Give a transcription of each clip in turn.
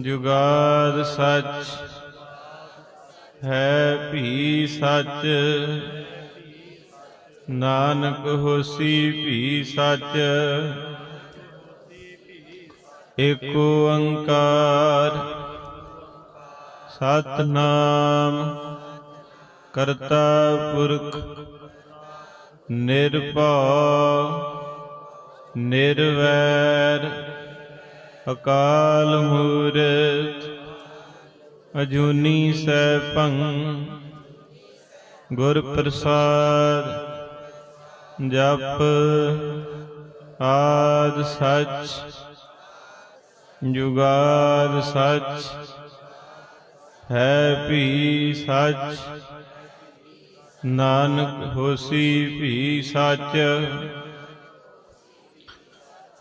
ਜੁਗਾਦ ਸੱਚ ਹੈ ਭੀ ਸੱਚ। ਨਾਨਕ ਹੋਸੀ ਭੀ ਸੱਚ। ਏਕ ਓੰਕਾਰ ਸਤਨਾਮ ਕਰਤਾ ਪੁਰਖ ਨਿਰਭਉ ਨਿਰਵੈਰ। ਅਕਾਲ ਮੂਰਤ, ਅਜੂਨੀ ਸੈਭੰ, ਗੁਰ ਪ੍ਰਸਾਦ, ਜਪ ਆਦ ਸਚ, ਜੁਗਾਦ ਸਚ, ਹੈ ਭੀ ਸਚ, ਨਾਨਕ ਹੋਸੀ ਭੀ ਸਚ।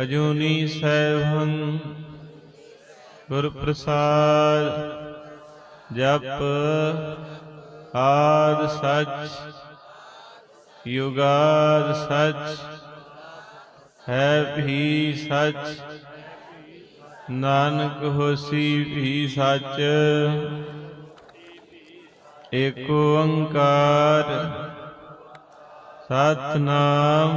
ਅਜੂਨੀ ਸੈਭੰ ਗੁਰ ਪ੍ਰਸਾਦ ਜਪ ਆਦ ਸਚ, ਯੁਗਾਦ ਸਚ, ਹੈ ਭੀ ਸਚ, ਨਾਨਕ ਹੋਸੀ ਭੀ ਸਚ। ਏਕ ਓੰਕਾਰ ਸਤਨਾਮ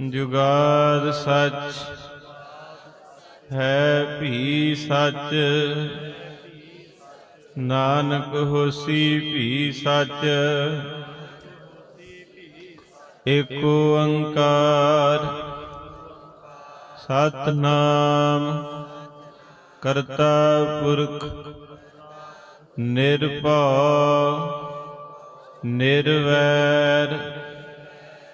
ਜੁਗਾਦ ਸੱਚ ਹੈ ਭੀ ਸੱਚ। ਨਾਨਕ ਹੋਸੀ ਭੀ ਸੱਚ। ਏਕ ਓੰਕਾਰ ਸਤਨਾਮ ਕਰਤਾ ਪੁਰਖ ਨਿਰਭਉ ਨਿਰਵੈਰ।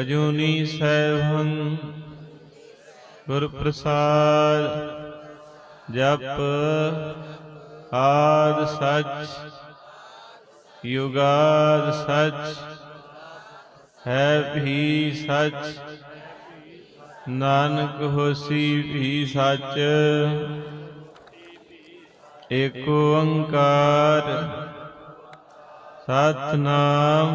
ਅਜੂਨੀ ਸੈਭੰ ਗੁਰ ਪ੍ਰਸਾਦ ਜਪ ਆਦ ਸਚ, ਯੁਗਾਦ ਸਚ, ਹੈ ਵੀ ਸਚ, ਨਾਨਕ ਹੋਸੀ ਵੀ ਸਚ, ਏਕ ਓੰਕਾਰ ਸਤਨਾਮ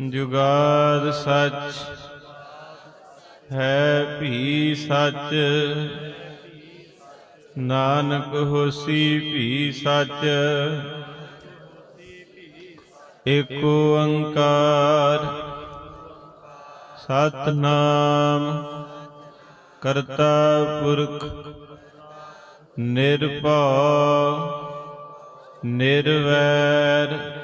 ਜੁਗਾਦ ਸੱਚ ਹੈ ਭੀ ਸੱਚ। ਨਾਨਕ ਹੋਸੀ ਭੀ ਸੱਚ। ਏਕ ਓੰਕਾਰ ਸਤਨਾਮ ਕਰਤਾ ਪੁਰਖ ਨਿਰਭਉ ਨਿਰਵੈਰ।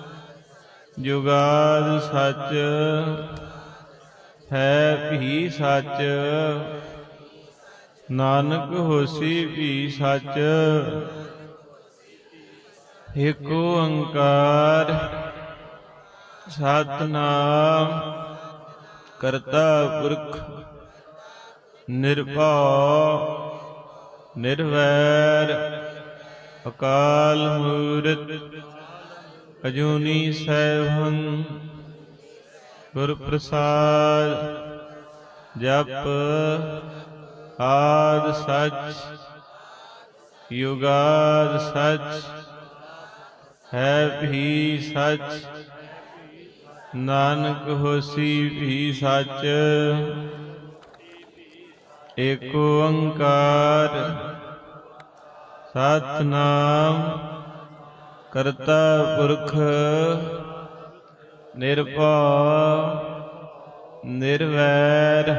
ਜੁਗਾਦ ਸੱਚ ਹੈ ਵੀ ਸੱਚ। ਨਾਨਕ ਹੋਸੀ ਵੀ ਸੱਚ। ਏਕ ਓੰਕਾਰ ਸਤਨਾਮ ਕਰਤਾ ਪੁਰਖ ਨਿਰਭਉ ਨਿਰਵੈਰ ਅਕਾਲ ਮੂਰਤ। ਅਜੂਨੀ ਸੈਭੰ ਗੁਰ ਪ੍ਰਸਾਦ ਜਪ ਆਦ ਸਚ, ਯੁਗਾਦ ਸਚ, ਹੈ ਵੀ ਸਚ, ਨਾਨਕ ਹੋਸੀ ਵੀ ਸਚ, ਏਕ ਓੰਕਾਰ ਸਤਨਾਮ ਕਰਤਾ ਪੁਰਖ ਨਿਰਭਉ ਨਿਰਵੈਰ